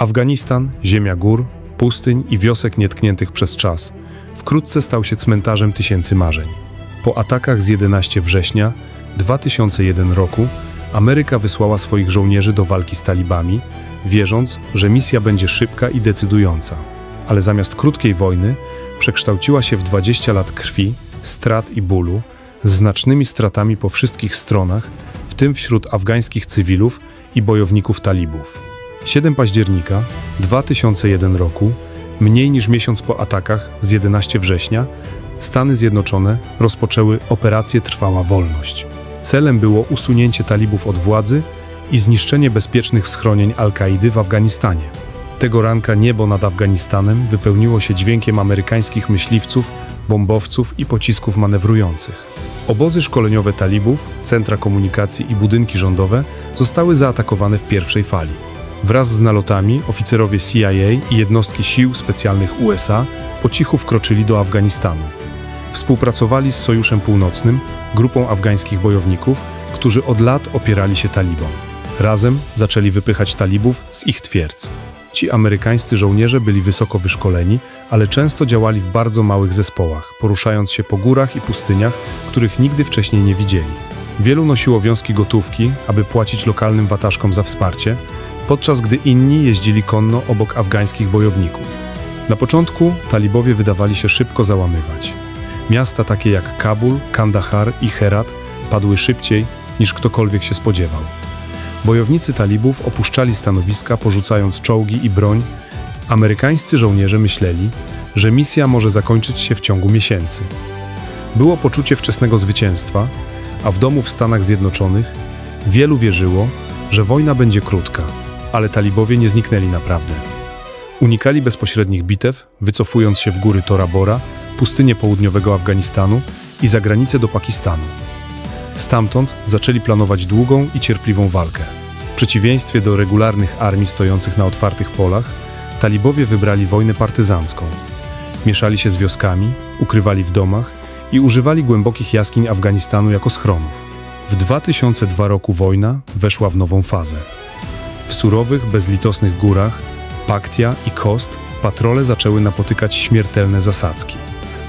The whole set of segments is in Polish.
Afganistan, ziemia gór, pustyń i wiosek nietkniętych przez czas, wkrótce stał się cmentarzem tysięcy marzeń. Po atakach z 11 września 2001 roku Ameryka wysłała swoich żołnierzy do walki z talibami, wierząc, że misja będzie szybka i decydująca. Ale zamiast krótkiej wojny przekształciła się w 20 lat krwi, strat i bólu, z znacznymi stratami po wszystkich stronach, w tym wśród afgańskich cywilów i bojowników talibów. 7 października 2001 roku, mniej niż miesiąc po atakach z 11 września, Stany Zjednoczone rozpoczęły operację Trwała Wolność. Celem było usunięcie talibów od władzy i zniszczenie bezpiecznych schronień Al-Kaidy w Afganistanie. Tego ranka niebo nad Afganistanem wypełniło się dźwiękiem amerykańskich myśliwców, bombowców i pocisków manewrujących. Obozy szkoleniowe talibów, centra komunikacji i budynki rządowe zostały zaatakowane w pierwszej fali. Wraz z nalotami oficerowie CIA i jednostki sił specjalnych USA po cichu wkroczyli do Afganistanu. Współpracowali z Sojuszem Północnym, grupą afgańskich bojowników, którzy od lat opierali się talibom. Razem zaczęli wypychać talibów z ich twierdz. Ci amerykańscy żołnierze byli wysoko wyszkoleni, ale często działali w bardzo małych zespołach, poruszając się po górach i pustyniach, których nigdy wcześniej nie widzieli. Wielu nosiło wiązki gotówki, aby płacić lokalnym wataszkom za wsparcie, podczas gdy inni jeździli konno obok afgańskich bojowników. Na początku talibowie wydawali się szybko załamywać. Miasta takie jak Kabul, Kandahar i Herat padły szybciej niż ktokolwiek się spodziewał. Bojownicy talibów opuszczali stanowiska, porzucając czołgi i broń. Amerykańscy żołnierze myśleli, że misja może zakończyć się w ciągu miesięcy. Było poczucie wczesnego zwycięstwa, a w domu w Stanach Zjednoczonych wielu wierzyło, że wojna będzie krótka, ale talibowie nie zniknęli naprawdę. Unikali bezpośrednich bitew, wycofując się w góry Tora Bora, pustynię południowego Afganistanu i za granicę do Pakistanu. Stamtąd zaczęli planować długą i cierpliwą walkę. W przeciwieństwie do regularnych armii stojących na otwartych polach, talibowie wybrali wojnę partyzancką. Mieszali się z wioskami, ukrywali w domach i używali głębokich jaskiń Afganistanu jako schronów. W 2002 roku wojna weszła w nową fazę. W surowych, bezlitosnych górach, Paktia i Kost, patrole zaczęły napotykać śmiertelne zasadzki.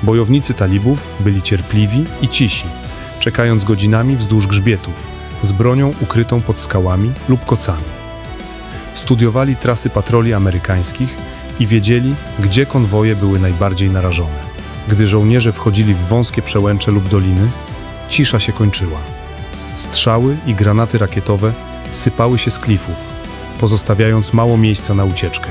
Bojownicy talibów byli cierpliwi i cisi, czekając godzinami wzdłuż grzbietów, z bronią ukrytą pod skałami lub kocami. Studiowali trasy patroli amerykańskich i wiedzieli, gdzie konwoje były najbardziej narażone. Gdy żołnierze wchodzili w wąskie przełęcze lub doliny, cisza się kończyła. Strzały i granaty rakietowe sypały się z klifów, pozostawiając mało miejsca na ucieczkę.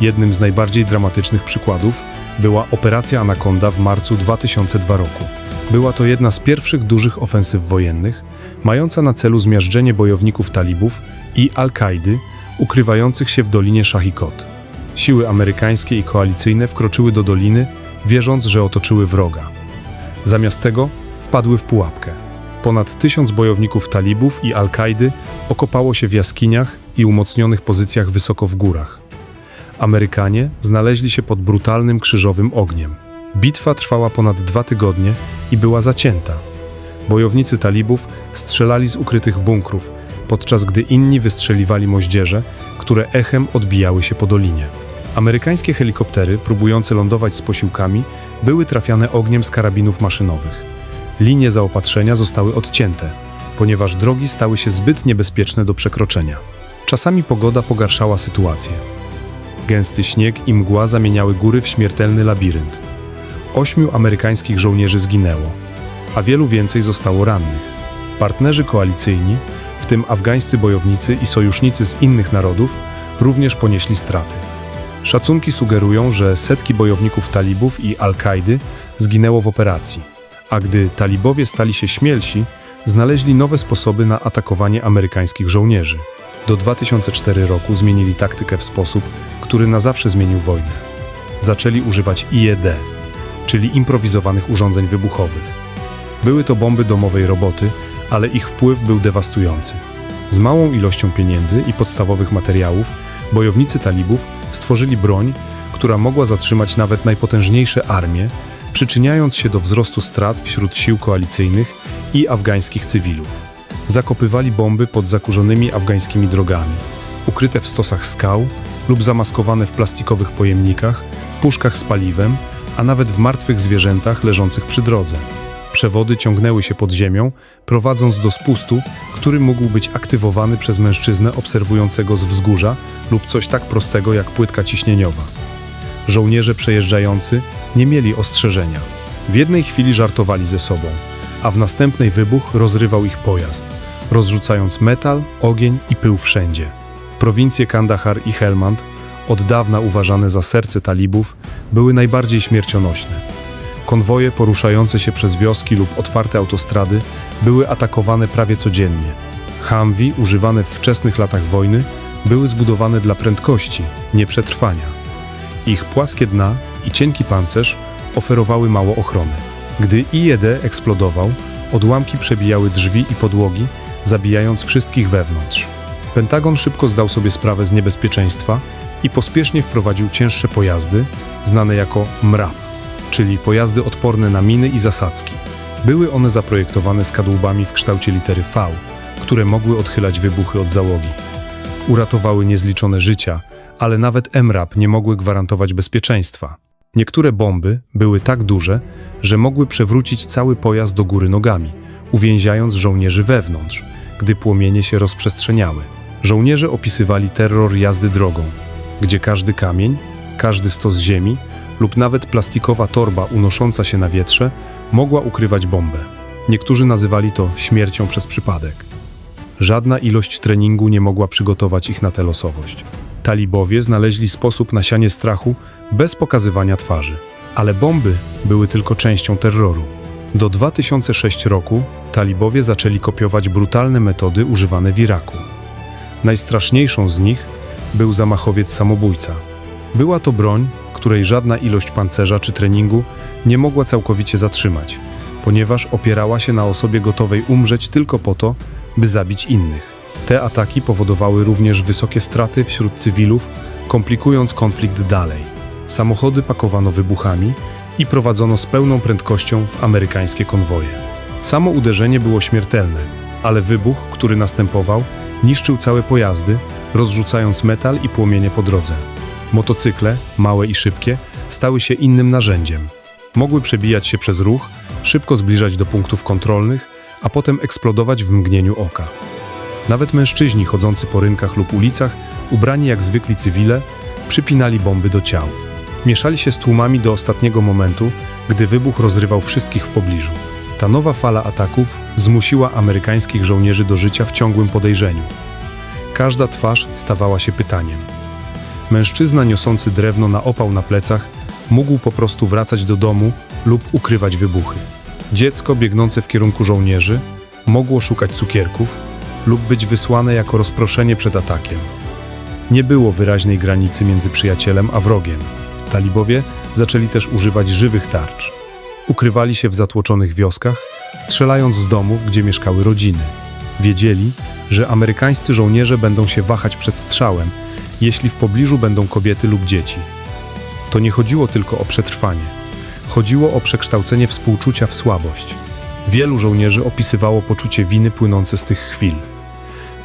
Jednym z najbardziej dramatycznych przykładów była operacja Anaconda w marcu 2002 roku. Była to jedna z pierwszych dużych ofensyw wojennych, mająca na celu zmiażdżenie bojowników talibów i Al-Kaidy ukrywających się w dolinie Shahikot. Siły amerykańskie i koalicyjne wkroczyły do doliny, wierząc, że otoczyły wroga. Zamiast tego wpadły w pułapkę. Ponad tysiąc bojowników talibów i Al-Kaidy okopało się w jaskiniach i umocnionych pozycjach wysoko w górach. Amerykanie znaleźli się pod brutalnym krzyżowym ogniem. Bitwa trwała ponad dwa tygodnie i była zacięta. Bojownicy talibów strzelali z ukrytych bunkrów, podczas gdy inni wystrzeliwali moździerze, które echem odbijały się po dolinie. Amerykańskie helikoptery, próbujące lądować z posiłkami, były trafiane ogniem z karabinów maszynowych. Linie zaopatrzenia zostały odcięte, ponieważ drogi stały się zbyt niebezpieczne do przekroczenia. Czasami pogoda pogarszała sytuację. Gęsty śnieg i mgła zamieniały góry w śmiertelny labirynt. Ośmiu amerykańskich żołnierzy zginęło, a wielu więcej zostało rannych. Partnerzy koalicyjni, w tym afgańscy bojownicy i sojusznicy z innych narodów, również ponieśli straty. Szacunki sugerują, że setki bojowników talibów i Al-Kaidy zginęło w operacji, a gdy talibowie stali się śmielsi, znaleźli nowe sposoby na atakowanie amerykańskich żołnierzy. Do 2004 roku zmienili taktykę w sposób, który na zawsze zmienił wojnę. Zaczęli używać IED, czyli improwizowanych urządzeń wybuchowych. Były to bomby domowej roboty, ale ich wpływ był dewastujący. Z małą ilością pieniędzy i podstawowych materiałów, bojownicy talibów stworzyli broń, która mogła zatrzymać nawet najpotężniejsze armie, przyczyniając się do wzrostu strat wśród sił koalicyjnych i afgańskich cywilów. Zakopywali bomby pod zakurzonymi afgańskimi drogami, ukryte w stosach skał lub zamaskowane w plastikowych pojemnikach, puszkach z paliwem, a nawet w martwych zwierzętach leżących przy drodze. Przewody ciągnęły się pod ziemią, prowadząc do spustu, który mógł być aktywowany przez mężczyznę obserwującego z wzgórza lub coś tak prostego jak płytka ciśnieniowa. Żołnierze przejeżdżający nie mieli ostrzeżenia. W jednej chwili żartowali ze sobą, a w następnej wybuch rozrywał ich pojazd, rozrzucając metal, ogień i pył wszędzie. Prowincje Kandahar i Helmand, od dawna uważane za serce talibów, były najbardziej śmiercionośne. Konwoje poruszające się przez wioski lub otwarte autostrady były atakowane prawie codziennie. Humvee, używane w wczesnych latach wojny, były zbudowane dla prędkości, nie przetrwania. Ich płaskie dna i cienki pancerz oferowały mało ochrony. Gdy IED eksplodował, odłamki przebijały drzwi i podłogi, zabijając wszystkich wewnątrz. Pentagon szybko zdał sobie sprawę z niebezpieczeństwa i pospiesznie wprowadził cięższe pojazdy, znane jako MRAP, czyli pojazdy odporne na miny i zasadzki. Były one zaprojektowane z kadłubami w kształcie litery V, które mogły odchylać wybuchy od załogi. Uratowały niezliczone życia, ale nawet MRAP nie mogły gwarantować bezpieczeństwa. Niektóre bomby były tak duże, że mogły przewrócić cały pojazd do góry nogami, uwięziając żołnierzy wewnątrz, gdy płomienie się rozprzestrzeniały. Żołnierze opisywali terror jazdy drogą, gdzie każdy kamień, każdy stos ziemi lub nawet plastikowa torba unosząca się na wietrze mogła ukrywać bombę. Niektórzy nazywali to śmiercią przez przypadek. Żadna ilość treningu nie mogła przygotować ich na tę losowość. Talibowie znaleźli sposób na sianie strachu bez pokazywania twarzy. Ale bomby były tylko częścią terroru. Do 2006 roku talibowie zaczęli kopiować brutalne metody używane w Iraku. Najstraszniejszą z nich był zamachowiec samobójca. Była to broń, której żadna ilość pancerza czy treningu nie mogła całkowicie zatrzymać, ponieważ opierała się na osobie gotowej umrzeć tylko po to, by zabić innych. Te ataki powodowały również wysokie straty wśród cywilów, komplikując konflikt dalej. Samochody pakowano wybuchami i prowadzono z pełną prędkością w amerykańskie konwoje. Samo uderzenie było śmiertelne, ale wybuch, który następował, niszczył całe pojazdy, rozrzucając metal i płomienie po drodze. Motocykle, małe i szybkie, stały się innym narzędziem. Mogły przebijać się przez ruch, szybko zbliżać do punktów kontrolnych, a potem eksplodować w mgnieniu oka. Nawet mężczyźni chodzący po rynkach lub ulicach, ubrani jak zwykli cywile, przypinali bomby do ciał. Mieszali się z tłumami do ostatniego momentu, gdy wybuch rozrywał wszystkich w pobliżu. Ta nowa fala ataków zmusiła amerykańskich żołnierzy do życia w ciągłym podejrzeniu. Każda twarz stawała się pytaniem. Mężczyzna niosący drewno na opał na plecach mógł po prostu wracać do domu lub ukrywać wybuchy. Dziecko biegnące w kierunku żołnierzy mogło szukać cukierków lub być wysłane jako rozproszenie przed atakiem. Nie było wyraźnej granicy między przyjacielem a wrogiem. Talibowie zaczęli też używać żywych tarcz. Ukrywali się w zatłoczonych wioskach, strzelając z domów, gdzie mieszkały rodziny. Wiedzieli, że amerykańscy żołnierze będą się wahać przed strzałem, jeśli w pobliżu będą kobiety lub dzieci. To nie chodziło tylko o przetrwanie. Chodziło o przekształcenie współczucia w słabość. Wielu żołnierzy opisywało poczucie winy płynące z tych chwil.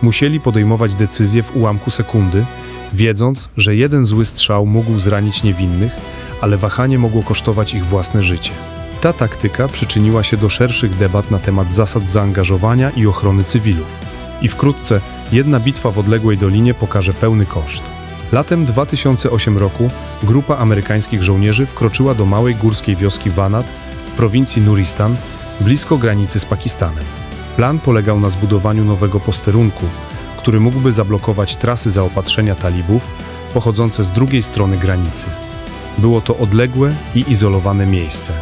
Musieli podejmować decyzje w ułamku sekundy, wiedząc, że jeden zły strzał mógł zranić niewinnych, ale wahanie mogło kosztować ich własne życie. Ta taktyka przyczyniła się do szerszych debat na temat zasad zaangażowania i ochrony cywilów. I wkrótce jedna bitwa w odległej dolinie pokaże pełny koszt. Latem 2008 roku grupa amerykańskich żołnierzy wkroczyła do małej górskiej wioski Wanat w prowincji Nuristan, blisko granicy z Pakistanem. Plan polegał na zbudowaniu nowego posterunku, który mógłby zablokować trasy zaopatrzenia talibów pochodzące z drugiej strony granicy. Było to odległe i izolowane miejsce,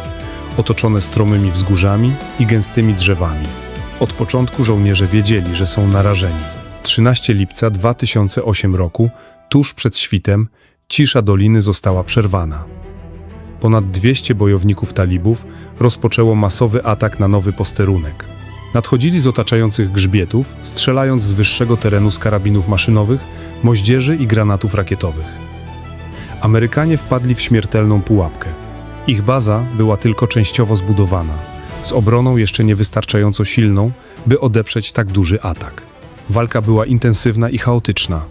otoczone stromymi wzgórzami i gęstymi drzewami. Od początku żołnierze wiedzieli, że są narażeni. 13 lipca 2008 roku, tuż przed świtem, cisza doliny została przerwana. Ponad 200 bojowników talibów rozpoczęło masowy atak na nowy posterunek. Nadchodzili z otaczających grzbietów, strzelając z wyższego terenu z karabinów maszynowych, moździerzy i granatów rakietowych. Amerykanie wpadli w śmiertelną pułapkę. Ich baza była tylko częściowo zbudowana, z obroną jeszcze niewystarczająco silną, by odeprzeć tak duży atak. Walka była intensywna i chaotyczna.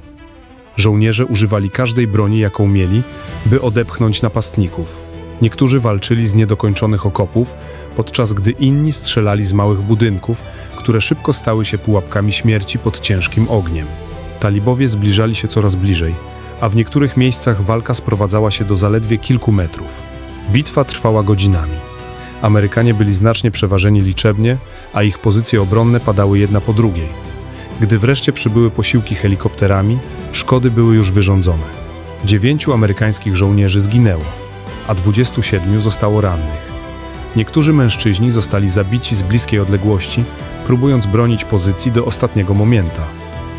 Żołnierze używali każdej broni, jaką mieli, by odepchnąć napastników. Niektórzy walczyli z niedokończonych okopów, podczas gdy inni strzelali z małych budynków, które szybko stały się pułapkami śmierci pod ciężkim ogniem. Talibowie zbliżali się coraz bliżej, a w niektórych miejscach walka sprowadzała się do zaledwie kilku metrów. Bitwa trwała godzinami. Amerykanie byli znacznie przeważeni liczebnie, a ich pozycje obronne padały jedna po drugiej. Gdy wreszcie przybyły posiłki helikopterami, szkody były już wyrządzone. Dziewięciu amerykańskich żołnierzy zginęło, a 27 zostało rannych. Niektórzy mężczyźni zostali zabici z bliskiej odległości, próbując bronić pozycji do ostatniego momenta.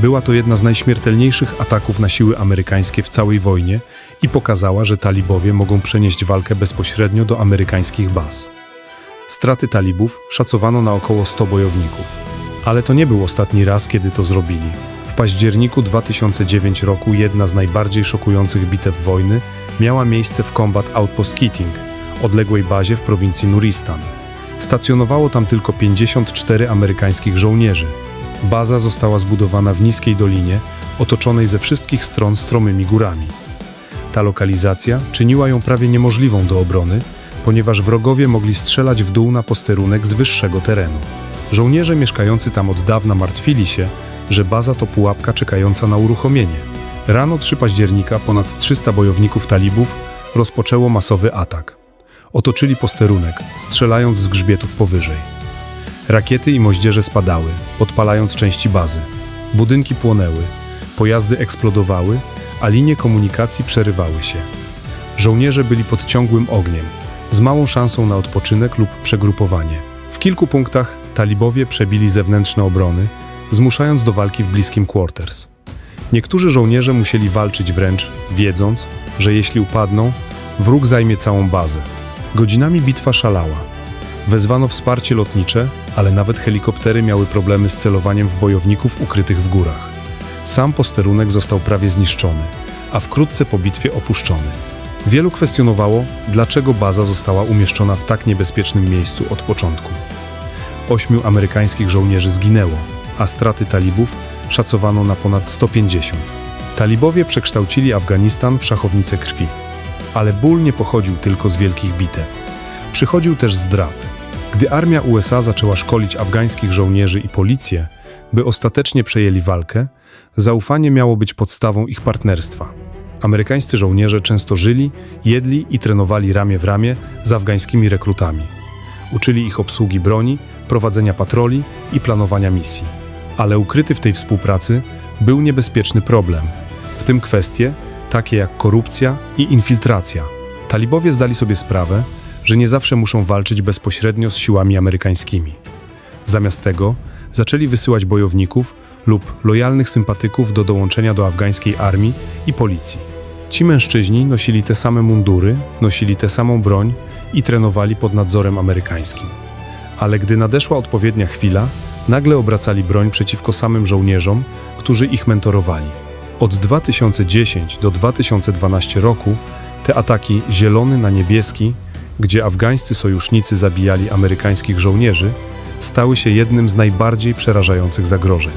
Była to jedna z najśmiertelniejszych ataków na siły amerykańskie w całej wojnie i pokazała, że talibowie mogą przenieść walkę bezpośrednio do amerykańskich baz. Straty talibów szacowano na około 100 bojowników. Ale to nie był ostatni raz, kiedy to zrobili. W październiku 2009 roku jedna z najbardziej szokujących bitew wojny miała miejsce w Combat Outpost Keating, odległej bazie w prowincji Nuristan. Stacjonowało tam tylko 54 amerykańskich żołnierzy. Baza została zbudowana w niskiej dolinie, otoczonej ze wszystkich stron stromymi górami. Ta lokalizacja czyniła ją prawie niemożliwą do obrony, ponieważ wrogowie mogli strzelać w dół na posterunek z wyższego terenu. Żołnierze mieszkający tam od dawna martwili się, że baza to pułapka czekająca na uruchomienie. Rano 3 października ponad 300 bojowników talibów rozpoczęło masowy atak. Otoczyli posterunek, strzelając z grzbietów powyżej. Rakiety i moździerze spadały, podpalając części bazy. Budynki płonęły, pojazdy eksplodowały, a linie komunikacji przerywały się. Żołnierze byli pod ciągłym ogniem, z małą szansą na odpoczynek lub przegrupowanie. W kilku punktach talibowie przebili zewnętrzne obrony, zmuszając do walki w bliskim quarters. Niektórzy żołnierze musieli walczyć wręcz, wiedząc, że jeśli upadną, wróg zajmie całą bazę. Godzinami bitwa szalała. Wezwano wsparcie lotnicze, ale nawet helikoptery miały problemy z celowaniem w bojowników ukrytych w górach. Sam posterunek został prawie zniszczony, a wkrótce po bitwie opuszczony. Wielu kwestionowało, dlaczego baza została umieszczona w tak niebezpiecznym miejscu od początku. Ośmiu amerykańskich żołnierzy zginęło, a straty talibów szacowano na ponad 150. Talibowie przekształcili Afganistan w szachownicę krwi. Ale ból nie pochodził tylko z wielkich bitew. Przychodził też zdrad. Gdy armia USA zaczęła szkolić afgańskich żołnierzy i policję, by ostatecznie przejęli walkę, zaufanie miało być podstawą ich partnerstwa. Amerykańscy żołnierze często żyli, jedli i trenowali ramię w ramię z afgańskimi rekrutami. Uczyli ich obsługi broni, prowadzenia patroli i planowania misji. Ale ukryty w tej współpracy był niebezpieczny problem, w tym kwestie takie jak korupcja i infiltracja. Talibowie zdali sobie sprawę, że nie zawsze muszą walczyć bezpośrednio z siłami amerykańskimi. Zamiast tego zaczęli wysyłać bojowników lub lojalnych sympatyków do dołączenia do afgańskiej armii i policji. Ci mężczyźni nosili te same mundury, nosili tę samą broń i trenowali pod nadzorem amerykańskim. Ale gdy nadeszła odpowiednia chwila, nagle obracali broń przeciwko samym żołnierzom, którzy ich mentorowali. Od 2010 do 2012 roku te ataki zielony na niebieski, gdzie afgańscy sojusznicy zabijali amerykańskich żołnierzy, stały się jednym z najbardziej przerażających zagrożeń.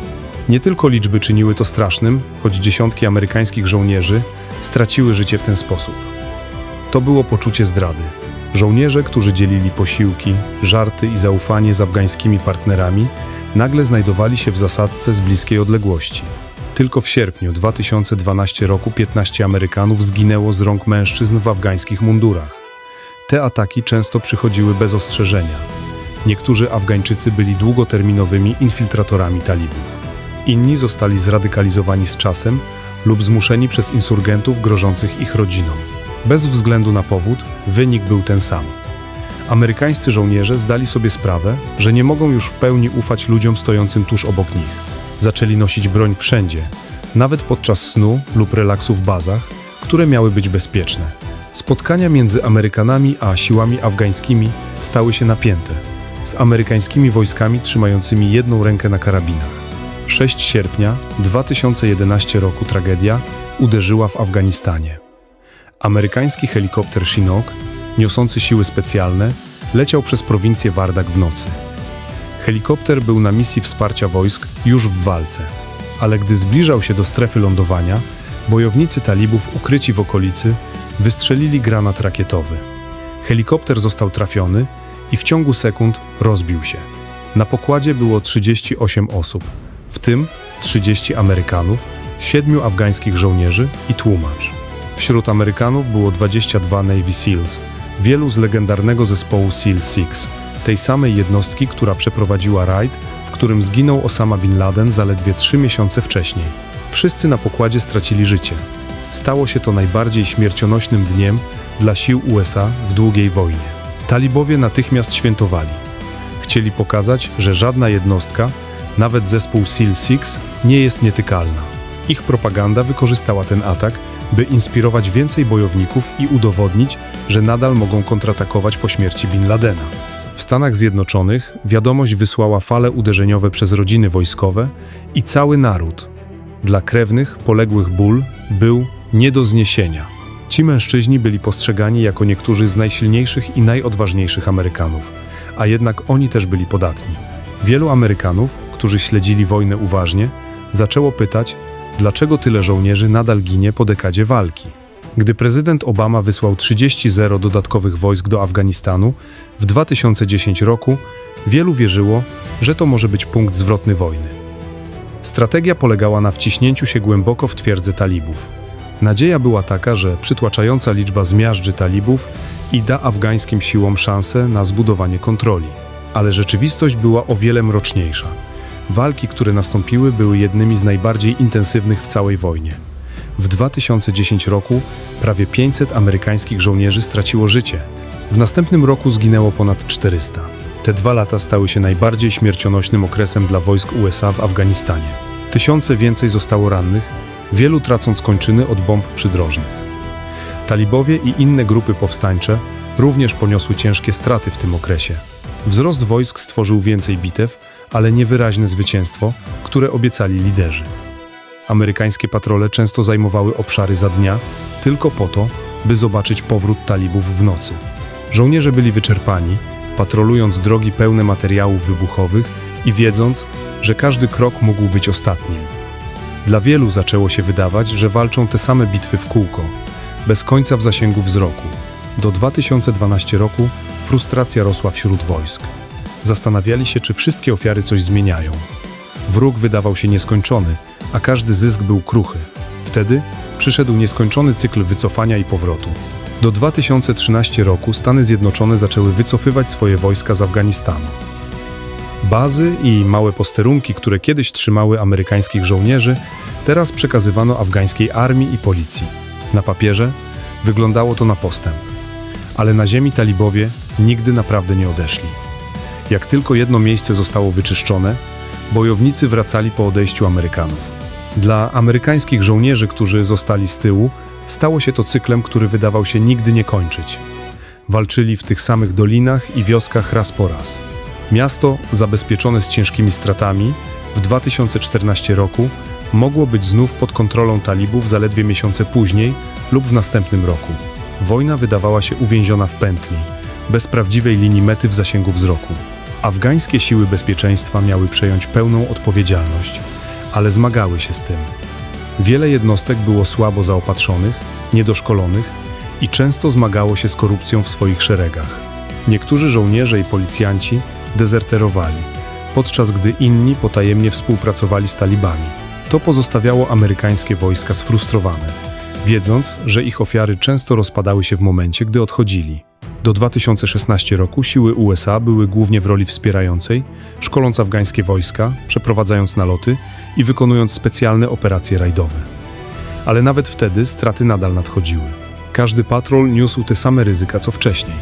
Nie tylko liczby czyniły to strasznym, choć dziesiątki amerykańskich żołnierzy straciły życie w ten sposób. To było poczucie zdrady. Żołnierze, którzy dzielili posiłki, żarty i zaufanie z afgańskimi partnerami, nagle znajdowali się w zasadzce z bliskiej odległości. Tylko w sierpniu 2012 roku 15 Amerykanów zginęło z rąk mężczyzn w afgańskich mundurach. Te ataki często przychodziły bez ostrzeżenia. Niektórzy Afgańczycy byli długoterminowymi infiltratorami talibów. Inni zostali zradykalizowani z czasem lub zmuszeni przez insurgentów grożących ich rodzinom. Bez względu na powód, wynik był ten sam. Amerykańscy żołnierze zdali sobie sprawę, że nie mogą już w pełni ufać ludziom stojącym tuż obok nich. Zaczęli nosić broń wszędzie, nawet podczas snu lub relaksu w bazach, które miały być bezpieczne. Spotkania między Amerykanami a siłami afgańskimi stały się napięte, z amerykańskimi wojskami trzymającymi jedną rękę na karabinach. 6 sierpnia 2011 roku tragedia uderzyła w Afganistanie. Amerykański helikopter Chinook, niosący siły specjalne, leciał przez prowincję Wardak w nocy. Helikopter był na misji wsparcia wojsk już w walce, ale gdy zbliżał się do strefy lądowania, Bojownicy talibów ukryci w okolicy wystrzelili granat rakietowy. Helikopter został trafiony i w ciągu sekund rozbił się. Na pokładzie było 38 osób, w tym 30 Amerykanów, 7 afgańskich żołnierzy i tłumacz. Wśród Amerykanów było 22 Navy SEALs, wielu z legendarnego zespołu SEAL Six, tej samej jednostki, która przeprowadziła rajd, w którym zginął Osama Bin Laden zaledwie trzy miesiące wcześniej. Wszyscy na pokładzie stracili życie. Stało się to najbardziej śmiercionośnym dniem dla sił USA w długiej wojnie. Talibowie natychmiast świętowali. Chcieli pokazać, że żadna jednostka, nawet zespół SEAL Six, nie jest nietykalna. Ich propaganda wykorzystała ten atak, by inspirować więcej bojowników i udowodnić, że nadal mogą kontratakować po śmierci Bin Ladena. W Stanach Zjednoczonych wiadomość wysłała fale uderzeniowe przez rodziny wojskowe i cały naród. Dla krewnych poległych ból był nie do zniesienia. Ci mężczyźni byli postrzegani jako niektórzy z najsilniejszych i najodważniejszych Amerykanów, a jednak oni też byli podatni. Wielu Amerykanów, którzy śledzili wojnę uważnie, zaczęło pytać, dlaczego tyle żołnierzy nadal ginie po dekadzie walki. Gdy prezydent Obama wysłał 30 zero dodatkowych wojsk do Afganistanu w 2010 roku, wielu wierzyło, że to może być punkt zwrotny wojny. Strategia polegała na wciśnięciu się głęboko w twierdzę talibów. Nadzieja była taka, że przytłaczająca liczba zmiażdży talibów i da afgańskim siłom szansę na zbudowanie kontroli. Ale rzeczywistość była o wiele mroczniejsza. Walki, które nastąpiły, były jednymi z najbardziej intensywnych w całej wojnie. W 2010 roku prawie 500 amerykańskich żołnierzy straciło życie. W następnym roku zginęło ponad 400. Te dwa lata stały się najbardziej śmiercionośnym okresem dla wojsk USA w Afganistanie. Tysiące więcej zostało rannych, wielu tracąc kończyny od bomb przydrożnych. Talibowie i inne grupy powstańcze również poniosły ciężkie straty w tym okresie. Wzrost wojsk stworzył więcej bitew, ale niewyraźne zwycięstwo, które obiecali liderzy. Amerykańskie patrole często zajmowały obszary za dnia, tylko po to, by zobaczyć powrót talibów w nocy. Żołnierze byli wyczerpani, patrolując drogi pełne materiałów wybuchowych i wiedząc, że każdy krok mógł być ostatnim. Dla wielu zaczęło się wydawać, że walczą te same bitwy w kółko, bez końca w zasięgu wzroku. Do 2012 roku frustracja rosła wśród wojsk. Zastanawiali się, czy wszystkie ofiary coś zmieniają. Wróg wydawał się nieskończony, a każdy zysk był kruchy. Wtedy przyszedł nieskończony cykl wycofania i powrotu. Do 2013 roku Stany Zjednoczone zaczęły wycofywać swoje wojska z Afganistanu. Bazy i małe posterunki, które kiedyś trzymały amerykańskich żołnierzy, teraz przekazywano afgańskiej armii i policji. Na papierze wyglądało to na postęp, ale na ziemi talibowie nigdy naprawdę nie odeszli. Jak tylko jedno miejsce zostało wyczyszczone, bojownicy wracali po odejściu Amerykanów. Dla amerykańskich żołnierzy, którzy zostali z tyłu, stało się to cyklem, który wydawał się nigdy nie kończyć. Walczyli w tych samych dolinach i wioskach raz po raz. Miasto, zabezpieczone z ciężkimi stratami, w 2014 roku mogło być znów pod kontrolą talibów zaledwie miesiące później lub w następnym roku. Wojna wydawała się uwięziona w pętli, bez prawdziwej linii mety w zasięgu wzroku. Afgańskie siły bezpieczeństwa miały przejąć pełną odpowiedzialność, ale zmagały się z tym. Wiele jednostek było słabo zaopatrzonych, niedoszkolonych i często zmagało się z korupcją w swoich szeregach. Niektórzy żołnierze i policjanci dezerterowali, podczas gdy inni potajemnie współpracowali z talibami. To pozostawiało amerykańskie wojska sfrustrowane, wiedząc, że ich ofiary często rozpadały się w momencie, gdy odchodzili. Do 2016 roku siły USA były głównie w roli wspierającej, szkoląc afgańskie wojska, przeprowadzając naloty i wykonując specjalne operacje rajdowe. Ale nawet wtedy straty nadal nadchodziły. Każdy patrol niósł te same ryzyka co wcześniej.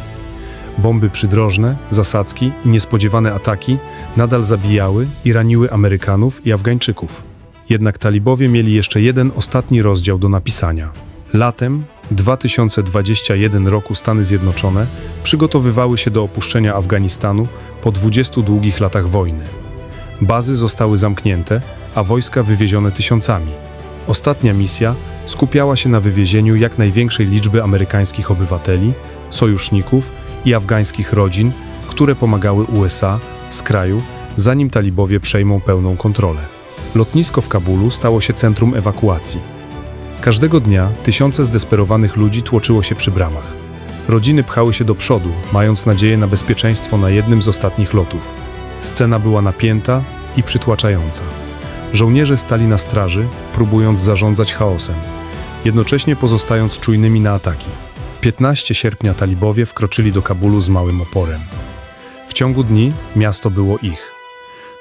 Bomby przydrożne, zasadzki i niespodziewane ataki nadal zabijały i raniły Amerykanów i Afgańczyków. Jednak talibowie mieli jeszcze jeden ostatni rozdział do napisania. Latem 2021 roku Stany Zjednoczone przygotowywały się do opuszczenia Afganistanu po 20 długich latach wojny. Bazy zostały zamknięte, a wojska wywiezione tysiącami. Ostatnia misja skupiała się na wywiezieniu jak największej liczby amerykańskich obywateli, sojuszników i afgańskich rodzin, które pomagały USA z kraju, zanim talibowie przejmą pełną kontrolę. Lotnisko w Kabulu stało się centrum ewakuacji. Każdego dnia tysiące zdesperowanych ludzi tłoczyło się przy bramach. Rodziny pchały się do przodu, mając nadzieję na bezpieczeństwo na jednym z ostatnich lotów. Scena była napięta i przytłaczająca. Żołnierze stali na straży, próbując zarządzać chaosem, jednocześnie pozostając czujnymi na ataki. 15 sierpnia talibowie wkroczyli do Kabulu z małym oporem. W ciągu dni miasto było ich.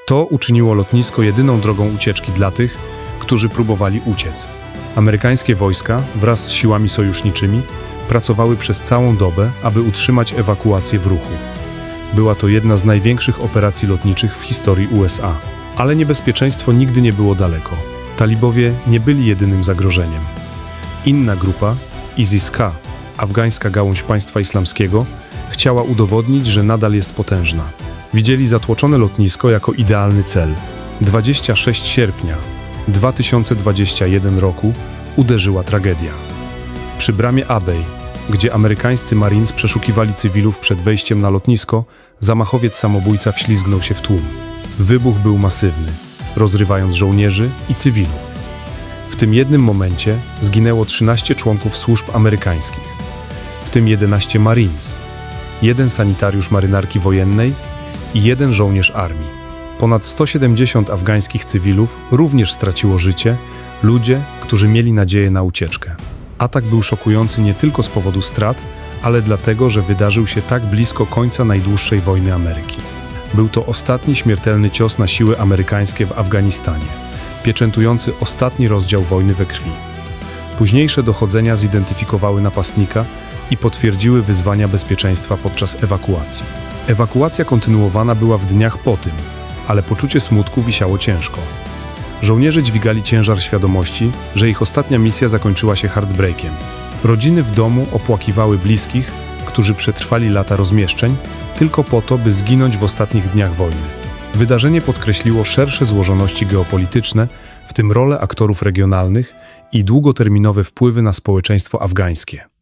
To uczyniło lotnisko jedyną drogą ucieczki dla tych, którzy próbowali uciec. Amerykańskie wojska wraz z siłami sojuszniczymi pracowały przez całą dobę, aby utrzymać ewakuację w ruchu. Była to jedna z największych operacji lotniczych w historii USA. Ale niebezpieczeństwo nigdy nie było daleko. Talibowie nie byli jedynym zagrożeniem. Inna grupa, ISIS-K, afgańska gałąź państwa islamskiego, chciała udowodnić, że nadal jest potężna. Widzieli zatłoczone lotnisko jako idealny cel. 26 sierpnia 2021 roku uderzyła tragedia. Przy bramie Abej, gdzie amerykańscy Marines przeszukiwali cywilów przed wejściem na lotnisko, zamachowiec samobójca wślizgnął się w tłum. Wybuch był masywny, rozrywając żołnierzy i cywilów. W tym jednym momencie zginęło 13 członków służb amerykańskich, w tym 11 Marines, jeden sanitariusz marynarki wojennej i jeden żołnierz armii. Ponad 170 afgańskich cywilów również straciło życie, ludzie, którzy mieli nadzieję na ucieczkę. Atak był szokujący nie tylko z powodu strat, ale dlatego, że wydarzył się tak blisko końca najdłuższej wojny Ameryki. Był to ostatni śmiertelny cios na siły amerykańskie w Afganistanie, pieczętujący ostatni rozdział wojny we krwi. Późniejsze dochodzenia zidentyfikowały napastnika i potwierdziły wyzwania bezpieczeństwa podczas ewakuacji. Ewakuacja kontynuowana była w dniach po tym, ale poczucie smutku wisiało ciężko. Żołnierze dźwigali ciężar świadomości, że ich ostatnia misja zakończyła się heartbreakiem. Rodziny w domu opłakiwały bliskich, którzy przetrwali lata rozmieszczeń, tylko po to, by zginąć w ostatnich dniach wojny. Wydarzenie podkreśliło szersze złożoności geopolityczne, w tym rolę aktorów regionalnych i długoterminowe wpływy na społeczeństwo afgańskie.